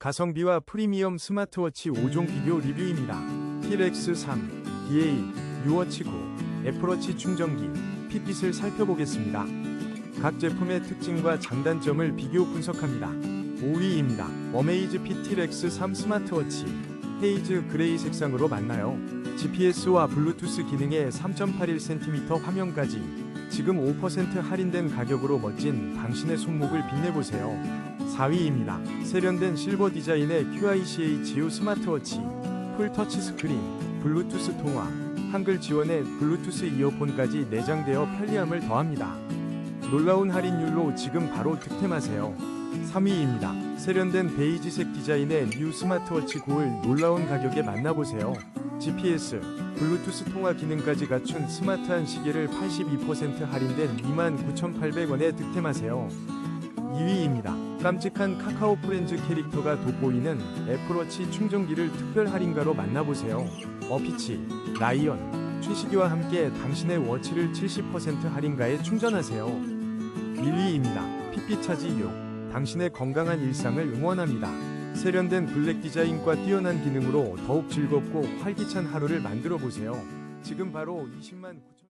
가성비와 프리미엄 스마트워치 5종 비교 리뷰입니다. 티렉스 3, DA, 유워치 9, 애플워치 충전기, 핏빛을 살펴보겠습니다. 각 제품의 특징과 장단점을 비교 분석합니다. 5위입니다. 어메이즈 피티렉스 3 스마트워치 헤이즈 그레이 색상으로 만나요. GPS와 블루투스 기능에 3.81cm 화면까지 지금 5% 할인된 가격으로 멋진 당신의 손목을 빛내보세요. 4위입니다. 세련된 실버 디자인의 QICH-U 스마트워치 풀 터치 스크린, 블루투스 통화, 한글 지원의 블루투스 이어폰까지 내장되어 편리함을 더합니다. 놀라운 할인율로 지금 바로 득템하세요. 3위입니다. 세련된 베이지색 디자인의 뉴 스마트워치 9을 놀라운 가격에 만나보세요. GPS, 블루투스 통화 기능까지 갖춘 스마트한 시계를 82% 할인된 29,800원에 득템하세요. 2위입니다. 깜찍한 카카오 프렌즈 캐릭터가 돋보이는 애플워치 충전기를 특별 할인가로 만나보세요. 어피치, 라이언, 최시기와 함께 당신의 워치를 70% 할인가에 충전하세요. 1위입니다. 핏빛 차지 6. 당신의 건강한 일상을 응원합니다. 세련된 블랙 디자인과 뛰어난 기능으로 더욱 즐겁고 활기찬 하루를 만들어 보세요. 지금 바로 20만 9천